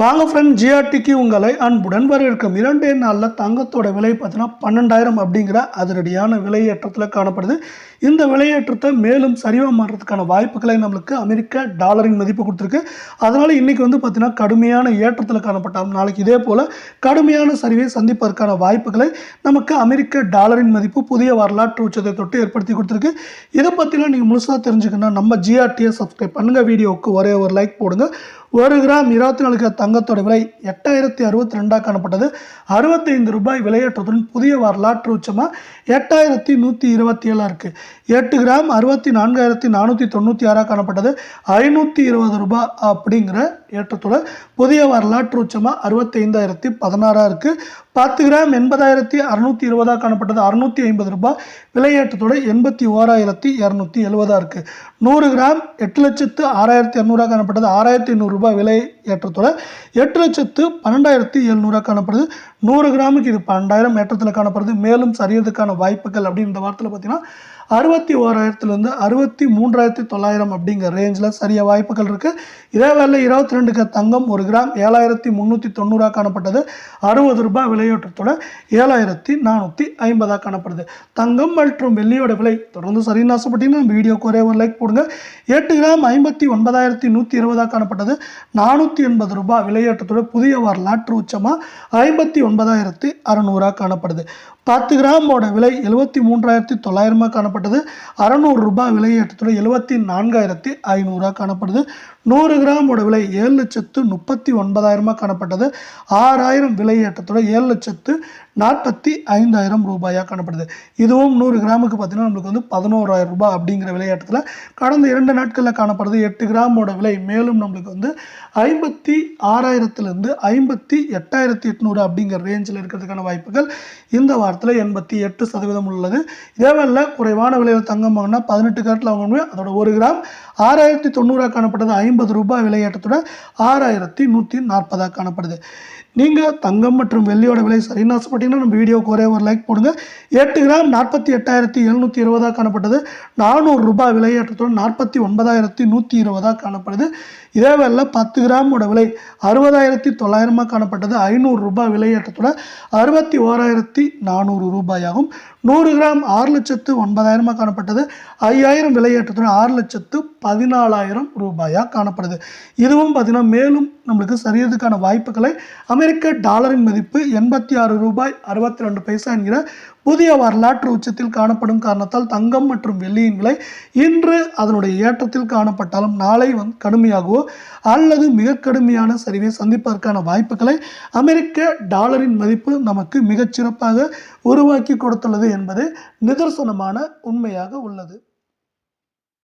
வாங்க ஃப்ரெண்ட் ஜிஆர்டிக்கு உங்களை அன்புடன் வரவேற்கும். இரண்டே நாளில் தங்கத்தோட விலை பார்த்தீங்கன்னா பன்னெண்டாயிரம் அப்படிங்கிற அதிரடியான விலையேற்றத்தில் காணப்படுது. இந்த விலையேற்றத்தை மேலும் சரிவாக மாறுறதுக்கான வாய்ப்புகளை நம்மளுக்கு அமெரிக்க டாலரின் மதிப்பு கொடுத்துருக்கு. அதனால் இன்றைக்கி வந்து பார்த்திங்கன்னா கடுமையான ஏற்றத்தில் காணப்பட்டால் நாளைக்கு இதே போல் கடுமையான சரிவை சந்திப்பதற்கான வாய்ப்புகளை நமக்கு அமெரிக்க டாலரின் மதிப்பு புதிய வரலாற்று உச்சத்தை தொட்டு ஏற்படுத்தி கொடுத்துருக்கு. இதை பற்றிலாம் நீங்கள் முழுசாக தெரிஞ்சுக்கணும்னா நம்ம ஜிஆர்டியை சப்ஸ்கிரைப் பண்ணுங்கள் வீடியோவுக்கு ஒரே ஒரு லைக் போடுங்க. ஒரு கிராம் இருபத்தி நாலு தங்கத்தோட விலை எட்டாயிரத்தி அறுபத்தி ரெண்டாக காணப்பட்டது. அறுபத்தைந்து ரூபாய் விலையேற்றத்துடன் புதிய வரலாற்று உச்சமாக எட்டாயிரத்தி நூற்றி இருபத்தி ஏழாக இருக்குது எட்டு கிராம் அறுபத்தி நான்காயிரத்தி நானூற்றி தொண்ணூற்றி ஆறாக காணப்பட்டது. ஐநூற்றி இருபது ரூபாய் அப்படிங்கிற ஏற்றத்தோட புதிய வரலாற்று உச்சமாக அறுபத்தைந்தாயிரத்தி பதினாறாக இருக்குது பத்து கிராம் எண்பதாயிரத்தி அறுநூற்றி இருபதாக காணப்பட்டது. அறுநூற்றி ஐம்பது ரூபாய். விலையேற்றத்தோட எண்பத்தி ஓராயிரத்தி இரநூத்தி எழுபதாக இருக்குது நூறு கிராம் எட்டு லட்சத்து ஆறாயிரத்தி இரநூறாக காணப்பட்டது. ஆறாயிரத்தி எண்ணூறுரூபா விலை ஏற்றத்தோட எட்டு லட்சத்து பன்னெண்டாயிரத்தி எழுநூறாக காணப்படுது. நூறு கிராமுக்கு இது பன்னெண்டாயிரம் ஏற்றத்தில் காணப்படுது. மேலும் சரியறதுக்கான வாய்ப்புகள் அப்படின்ற வார்த்தையில் பார்த்தீங்கன்னா அறுபத்தி ஓராயிரத்துலேருந்து அறுபத்தி மூன்றாயிரத்தி தொள்ளாயிரம் அப்படிங்கிற ரேஞ்சில் சரிய வாய்ப்புகள் இருக்குது இதே வேலை இருபத்தி ரெண்டுக்கு தங்கம் ஒரு கிராம் ஏழாயிரத்தி முந்நூற்றி தொண்ணூறாக காணப்பட்டது. அறுபது ரூபாய் விலையோட்டத்தோட ஏழாயிரத்தி நானூற்றி ஐம்பதாக காணப்படுது. தங்கம் மற்றும் வெள்ளியோட விலை தொடர்ந்து சரின்னு ஆசைப்பட்டீங்கன்னா நம்ம வீடியோக்கு ஒரே ஒரு லைக் போடுங்க. எட்டு கிராம் ஐம்பத்தி ஒன்பதாயிரத்தி நூற்றி இருபதாக காணப்பட்டது. நானூற்றி எண்பது ரூபாய் விலையேற்றத்தோட புதிய வரலாற்று உச்சமாக ஐம்பத்தி ஒன்பதாயிரத்தி அறநூறாக காணப்படுது. பத்து கிராமோட விலை எழுபத்தி மூன்றாயிரத்தி தொள்ளாயிரமாக காணப்பட்டது. அறநூறு ரூபாய் விலையேற்றத்தோட எழுபத்தி நான்காயிரத்தி ஐநூறாக காணப்படுது. நூறு கிராமோட விலை ஏழு லட்சத்து முப்பத்தி ஒன்பதாயிரமாக காணப்பட்டது. ஆறாயிரம் விலையேற்றத்தோட ஏழு லட்சத்து நாற்பத்தி ஐந்தாயிரம் ரூபாயாக காணப்படுது. இதுவும் நூறு கிராமுக்கு பார்த்தீங்கன்னா நம்மளுக்கு வந்து பதினோராயிரம் ரூபாய் அப்படிங்கிற விளையாட்டத்தில் கடந்த இரண்டு நாட்களில் காணப்படுது. எட்டு கிராமோட விலை மேலும் நம்மளுக்கு வந்து ஐம்பத்தி ஆறாயிரத்துலேருந்து ஐம்பத்தி எட்டாயிரத்தி எட்நூறு அப்படிங்கிற ரேஞ்சில் இருக்கிறதுக்கான வாய்ப்புகள் இந்த வாரத்தில் எண்பத்தி எட்டு சதவீதம் உள்ளது. இதே குறைவான விலையில் தங்கம் வாங்கினா பதினெட்டு கேரட்டில் வாங்கணுமே அதோட ஒரு கிராம் ஆறாயிரத்தி தொண்ணூறாக காணப்பட்டது ஐம்பது ரூபாய் விளையாட்டத்தோட ஆறாயிரத்தி நூற்றி நாற்பதாக காணப்படுது. நீங்கள் தங்கம் மற்றும் வெள்ளியோட விலை சரின்னு ஆசைப்பட்டீங்கன்னா நம்ம வீடியோக்கு ஒரே ஒரு லைக் போடுங்க. எட்டு கிராம் நாற்பத்தி எட்டாயிரத்தி எழுநூற்றி இருபதாக காணப்பட்டது. நானூறு ரூபாய் விலையேற்றத்துடன் நாற்பத்தி ஒன்பதாயிரத்தி நூற்றி இருபதாக காணப்படுது. இதே வேலை பத்து கிராமோட விலை அறுபதாயிரத்தி தொள்ளாயிரமாக காணப்பட்டது. ஐநூறு ரூபாய் விலையேற்றத்தோட அறுபத்தி ஓராயிரத்தி நானூறு ரூபாயாகும். நூறு கிராம் ஆறு லட்சத்து ஒன்பதாயிரமாக காணப்பட்டது. ஐயாயிரம் விலையேற்றத்துடன் ஆறு லட்சத்து பதினாலாயிரம் ரூபாயாக காணப்படுது. இதுவும் பார்த்திங்கன்னா மேலும் நம்மளுக்கு சரியறதுக்கான வாய்ப்புகளை அமை அமெரிக்க டாலரின் மதிப்பு எண்பத்தி ஆறு ரூபாய் அறுபத்தி ரெண்டு பைசா என்கிற புதிய வரலாற்று உச்சத்தில் காணப்படும் காரணத்தால் தங்கம் மற்றும் வெள்ளியின் விலை இன்று அதனுடைய ஏற்றத்தில் காணப்பட்டாலும் நாளை வந்து கடுமையாகவோ அல்லது மிக கடுமையான சரிவை சந்திப்பதற்கான வாய்ப்புகளை அமெரிக்க டாலரின் மதிப்பு நமக்கு மிகச்சிறப்பாக உருவாக்கி கொடுத்துள்ளது என்பது நிதர்சனமான உண்மையாக உள்ளது.